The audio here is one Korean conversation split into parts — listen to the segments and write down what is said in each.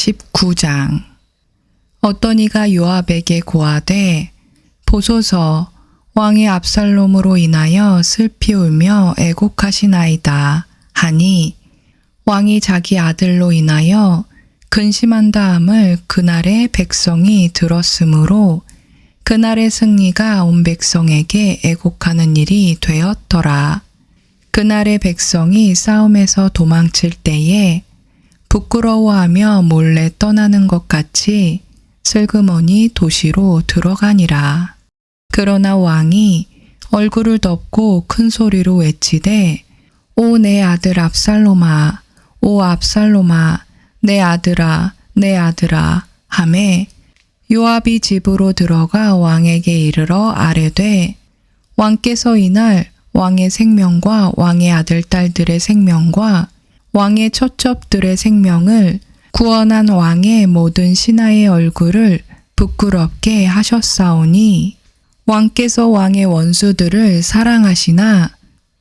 19장 어떤 이가 요압에게 고하되 보소서 왕이 압살롬으로 인하여 슬피 울며 애곡하시나이다 하니 왕이 자기 아들로 인하여 근심한다 함을 그날의 백성이 들었으므로 그날의 승리가 온 백성에게 애곡하는 일이 되었더라. 그날의 백성이 싸움에서 도망칠 때에 부끄러워하며 몰래 떠나는 것 같이 슬그머니 도시로 들어가니라. 그러나 왕이 얼굴을 덮고 큰 소리로 외치되 오 내 아들 압살롬아 오 압살롬아 내 아들아 내 아들아 하매 요압이 집으로 들어가 왕에게 이르러 아뢰되 왕께서 이날 왕의 생명과 왕의 아들 딸들의 생명과 왕의 처첩들의 생명을 구원한 왕의 모든 신하의 얼굴을 부끄럽게 하셨사오니 왕께서 왕의 원수들을 사랑하시나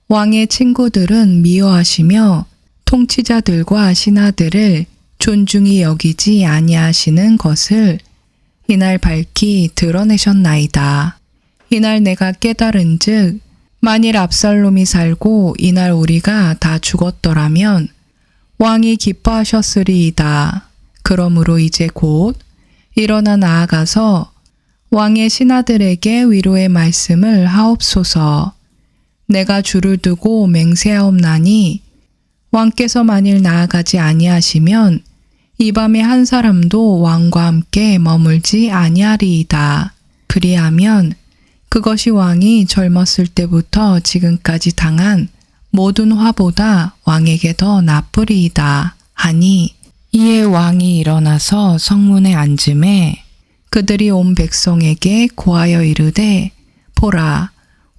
왕의 친구들은 미워하시며 통치자들과 신하들을 존중히 여기지 아니하시는 것을 이날 밝히 드러내셨나이다. 이날 내가 깨달은 즉 만일 압살롬이 살고 이날 우리가 다 죽었더라면 왕이 기뻐하셨으리이다. 그러므로 이제 곧 일어나 나아가서 왕의 신하들에게 위로의 말씀을 하옵소서. 내가 줄을 두고 맹세하옵나니 왕께서 만일 나아가지 아니하시면 이 밤에 한 사람도 왕과 함께 머물지 아니하리이다. 그리하면 그것이 왕이 젊었을 때부터 지금까지 당한 모든 화보다 왕에게 더 나쁘리이다. 하니 이에 왕이 일어나서 성문에 앉음에 그들이 온 백성에게 고하여 이르되 보라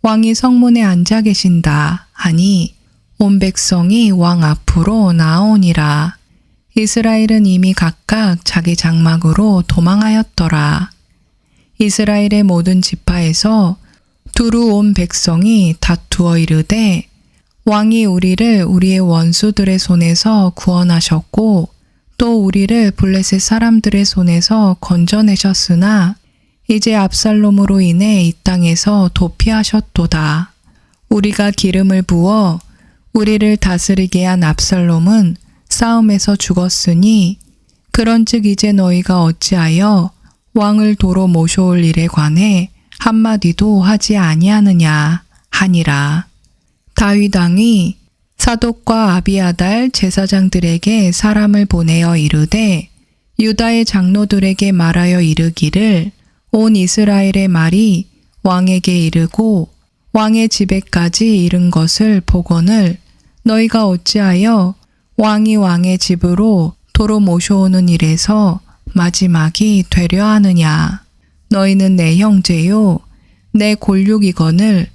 왕이 성문에 앉아 계신다 하니 온 백성이 왕 앞으로 나오니라 이스라엘은 이미 각각 자기 장막으로 도망하였더라 이스라엘의 모든 지파에서 두루 온 백성이 다투어 이르되 왕이 우리를 우리의 원수들의 손에서 구원하셨고 또 우리를 블레셋 사람들의 손에서 건져내셨으나 이제 압살롬으로 인해 이 땅에서 도피하셨도다. 우리가 기름을 부어 우리를 다스리게 한 압살롬은 싸움에서 죽었으니 그런즉 이제 너희가 어찌하여 왕을 도로 모셔올 일에 관해 한마디도 하지 아니하느냐 하니라. 다윗 왕이 사독과 아비아달 제사장들에게 사람을 보내어 이르되 유다의 장로들에게 말하여 이르기를 온 이스라엘의 말이 왕에게 이르고 왕의 집에까지 이른 것을 보거늘 너희가 어찌하여 왕이 왕의 집으로 도로 모셔오는 일에서 마지막이 되려 하느냐? 너희는 내 형제요 내 골육이거늘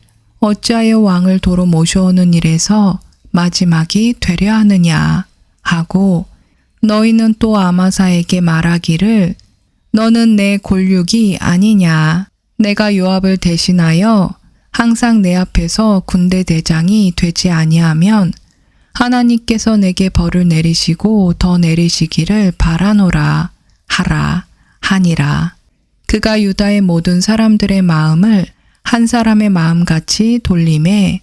어찌하여 왕을 도로 모셔오는 일에서 마지막이 되려 하느냐? 하고 너희는 또 아마사에게 말하기를 너는 내 골육이 아니냐? 내가 요압을 대신하여 항상 내 앞에서 군대 대장이 되지 아니하면 하나님께서 내게 벌을 내리시고 더 내리시기를 바라노라 하라 하니라. 그가 유다의 모든 사람들의 마음을 한 사람의 마음같이 돌림에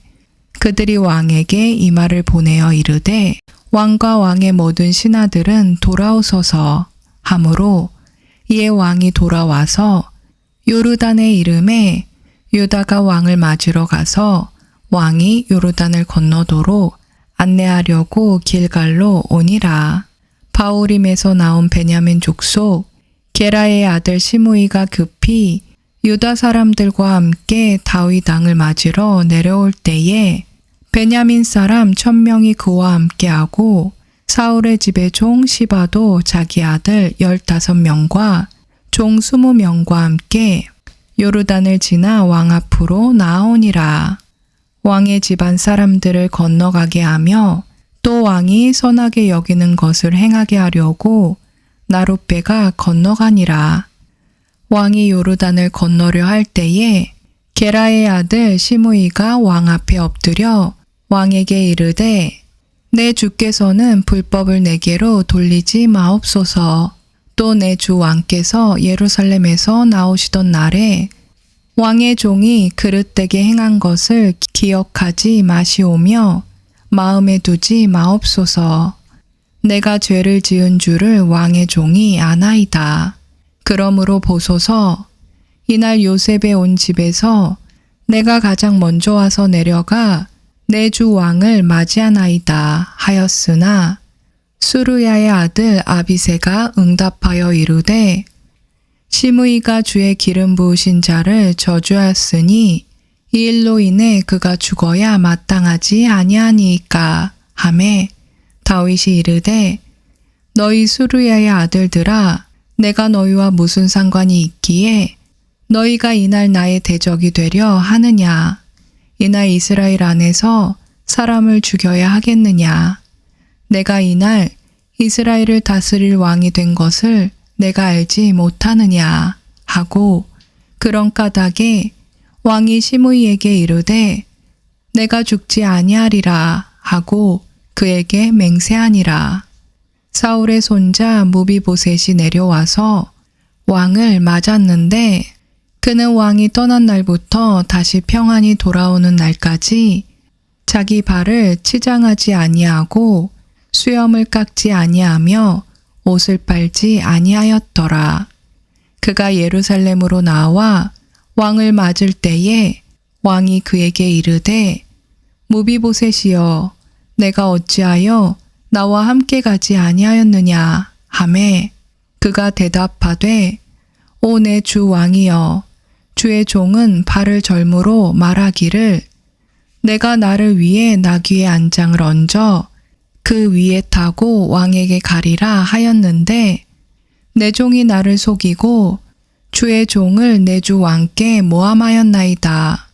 그들이 왕에게 이 말을 보내어 이르되 왕과 왕의 모든 신하들은 돌아오소서 하므로 이에 왕이 돌아와서 요르단의 이름에 유다가 왕을 맞으러 가서 왕이 요르단을 건너도록 안내하려고 길갈로 오니라. 바울임에서 나온 베냐민 족속 게라의 아들 시므이가 급히 유다 사람들과 함께 다윗 왕을 맞으러 내려올 때에 베냐민 사람 천명이 그와 함께하고 사울의 집의 종 시바도 자기 아들 열다섯 명과 종 스무 명과 함께 요르단을 지나 왕 앞으로 나오니라. 왕의 집안 사람들을 건너가게 하며 또 왕이 선하게 여기는 것을 행하게 하려고 나룻배가 건너가니라. 왕이 요르단을 건너려 할 때에 게라의 아들 시므이가 왕 앞에 엎드려 왕에게 이르되 내 주께서는 불법을 내게로 돌리지 마옵소서. 또 내 주 왕께서 예루살렘에서 나오시던 날에 왕의 종이 그릇되게 행한 것을 기억하지 마시오며 마음에 두지 마옵소서. 내가 죄를 지은 줄을 왕의 종이 아나이다. 그러므로 보소서. 이날 요셉의 온 집에서 내가 가장 먼저 와서 내려가 내 주 왕을 맞이하나이다 하였으나 수르야의 아들 아비세가 응답하여 이르되 시므이가 주의 기름 부으신 자를 저주하였으니 이 일로 인해 그가 죽어야 마땅하지 아니하니이까 하매 다윗이 이르되 너희 수르야의 아들들아 내가 너희와 무슨 상관이 있기에 너희가 이날 나의 대적이 되려 하느냐? 이날 이스라엘 안에서 사람을 죽여야 하겠느냐? 내가 이날 이스라엘을 다스릴 왕이 된 것을 내가 알지 못하느냐? 하고 그런 까닭에 왕이 시므이에게 이르되 내가 죽지 아니하리라 하고 그에게 맹세하니라 사울의 손자 무비보셋이 내려와서 왕을 맞았는데 그는 왕이 떠난 날부터 다시 평안히 돌아오는 날까지 자기 발을 치장하지 아니하고 수염을 깎지 아니하며 옷을 빨지 아니하였더라. 그가 예루살렘으로 나와 왕을 맞을 때에 왕이 그에게 이르되 무비보셋이여 내가 어찌하여 나와 함께 가지 아니하였느냐 하매 그가 대답하되 오 내 주 왕이여 주의 종은 발을 절무로 말하기를 내가 나를 위해 나귀의 안장을 얹어 그 위에 타고 왕에게 가리라 하였는데 내 종이 나를 속이고 주의 종을 내 주 왕께 모함하였나이다.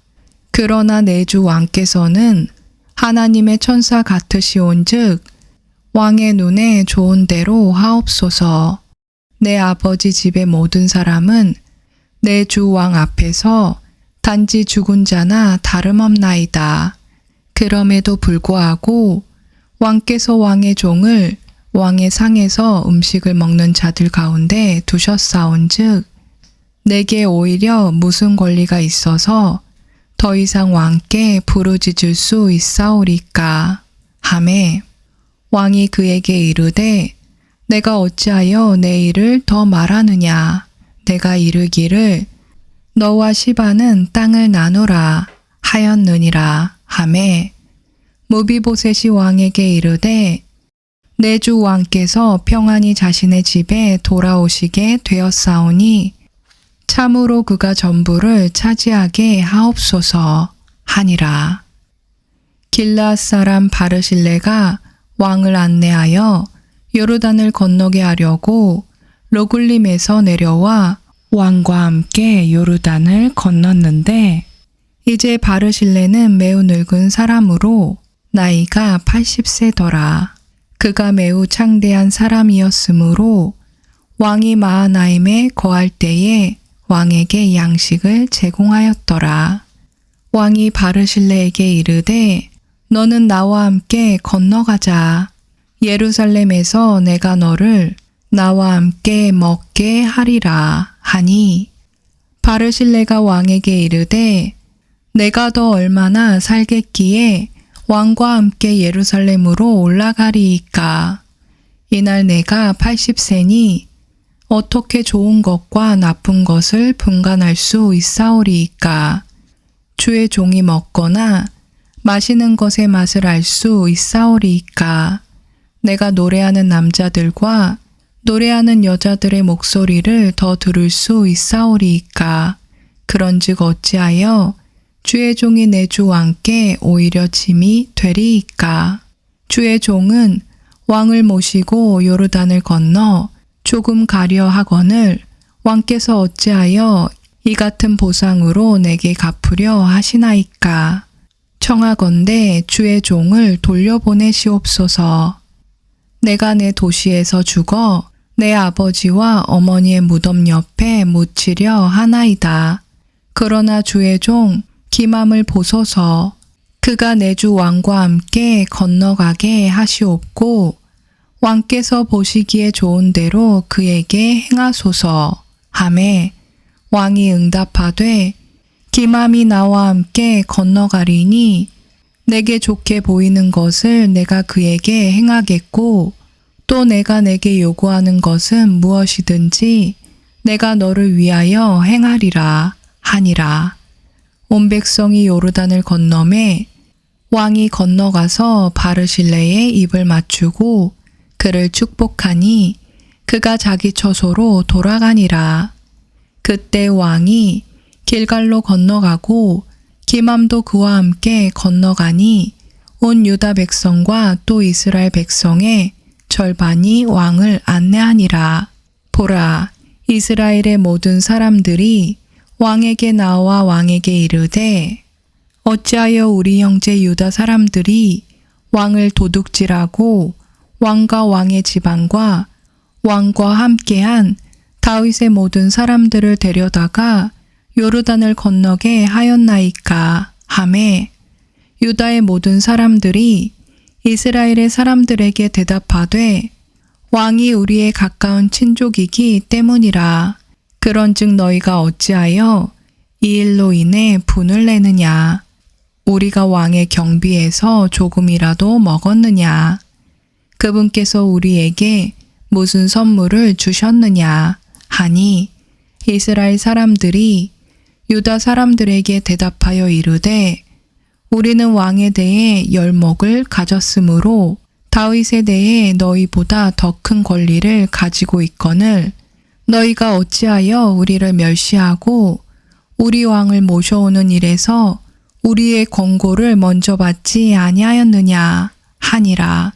그러나 내 주 왕께서는 하나님의 천사 같으시온즉 왕의 눈에 좋은 대로 하옵소서. 내 아버지 집의 모든 사람은 내 주 왕 앞에서 단지 죽은 자나 다름없나이다. 그럼에도 불구하고 왕께서 왕의 종을 왕의 상에서 음식을 먹는 자들 가운데 두셨사온즉 내게 오히려 무슨 권리가 있어서 더 이상 왕께 부르짖을 수 있사오리까 하매 왕이 그에게 이르되 내가 어찌하여 내 일을 더 말하느냐 내가 이르기를 너와 시바는 땅을 나누라 하였느니라 하매 무비보셋이 왕에게 이르되 내 주 왕께서 평안히 자신의 집에 돌아오시게 되었사오니 참으로 그가 전부를 차지하게 하옵소서 하니라. 길라 사람 바르실레가 왕을 안내하여 요르단을 건너게 하려고 로굴림에서 내려와 왕과 함께 요르단을 건넜는데 이제 바르실레는 매우 늙은 사람으로 나이가 80세더라. 그가 매우 창대한 사람이었으므로 왕이 마하나임에 거할 때에 왕에게 양식을 제공하였더라. 왕이 바르실레에게 이르되 너는 나와 함께 건너가자. 예루살렘에서 내가 너를 나와 함께 먹게 하리라 하니 바르실레가 왕에게 이르되 내가 더 얼마나 살겠기에 왕과 함께 예루살렘으로 올라가리이까. 이날 내가 80세니 어떻게 좋은 것과 나쁜 것을 분간할 수 있사오리이까. 주의 종이 먹거나 마시는 것의 맛을 알 수 있사오리이까. 내가 노래하는 남자들과 노래하는 여자들의 목소리를 더 들을 수 있사오리이까. 그런즉 어찌하여 주의 종이 내 주 왕께 오히려 짐이 되리이까. 주의 종은 왕을 모시고 요르단을 건너 조금 가려 하거늘 왕께서 어찌하여 이 같은 보상으로 내게 갚으려 하시나이까. 청하건대 주의 종을 돌려보내시옵소서. 내가 내 도시에서 죽어 내 아버지와 어머니의 무덤 옆에 묻히려 하나이다. 그러나 주의 종 기맘을 보소서 그가 내 주 왕과 함께 건너가게 하시옵고 왕께서 보시기에 좋은 대로 그에게 행하소서 하매 왕이 응답하되 기맘이 나와 함께 건너가리니 내게 좋게 보이는 것을 내가 그에게 행하겠고 또 내가 내게 요구하는 것은 무엇이든지 내가 너를 위하여 행하리라 하니라. 온 백성이 요르단을 건너매 왕이 건너가서 바르실레에 입을 맞추고 그를 축복하니 그가 자기 처소로 돌아가니라. 그때 왕이 길갈로 건너가고 기맘도 그와 함께 건너가니 온 유다 백성과 또 이스라엘 백성의 절반이 왕을 안내하니라. 보라, 이스라엘의 모든 사람들이 왕에게 나와 왕에게 이르되 어찌하여 우리 형제 유다 사람들이 왕을 도둑질하고 왕과 왕의 집안과 왕과 함께한 다윗의 모든 사람들을 데려다가 요르단을 건너게 하였나이까 하매 유다의 모든 사람들이 이스라엘의 사람들에게 대답하되 왕이 우리의 가까운 친족이기 때문이라. 그런즉 너희가 어찌하여 이 일로 인해 분을 내느냐? 우리가 왕의 경비에서 조금이라도 먹었느냐? 그분께서 우리에게 무슨 선물을 주셨느냐? 하니 이스라엘 사람들이 유다 사람들에게 대답하여 이르되 우리는 왕에 대해 열목을 가졌으므로 다윗에 대해 너희보다 더 큰 권리를 가지고 있거늘 너희가 어찌하여 우리를 멸시하고 우리 왕을 모셔오는 일에서 우리의 권고를 먼저 받지 아니하였느냐 하니라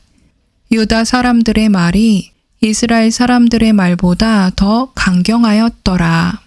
유다 사람들의 말이 이스라엘 사람들의 말보다 더 강경하였더라.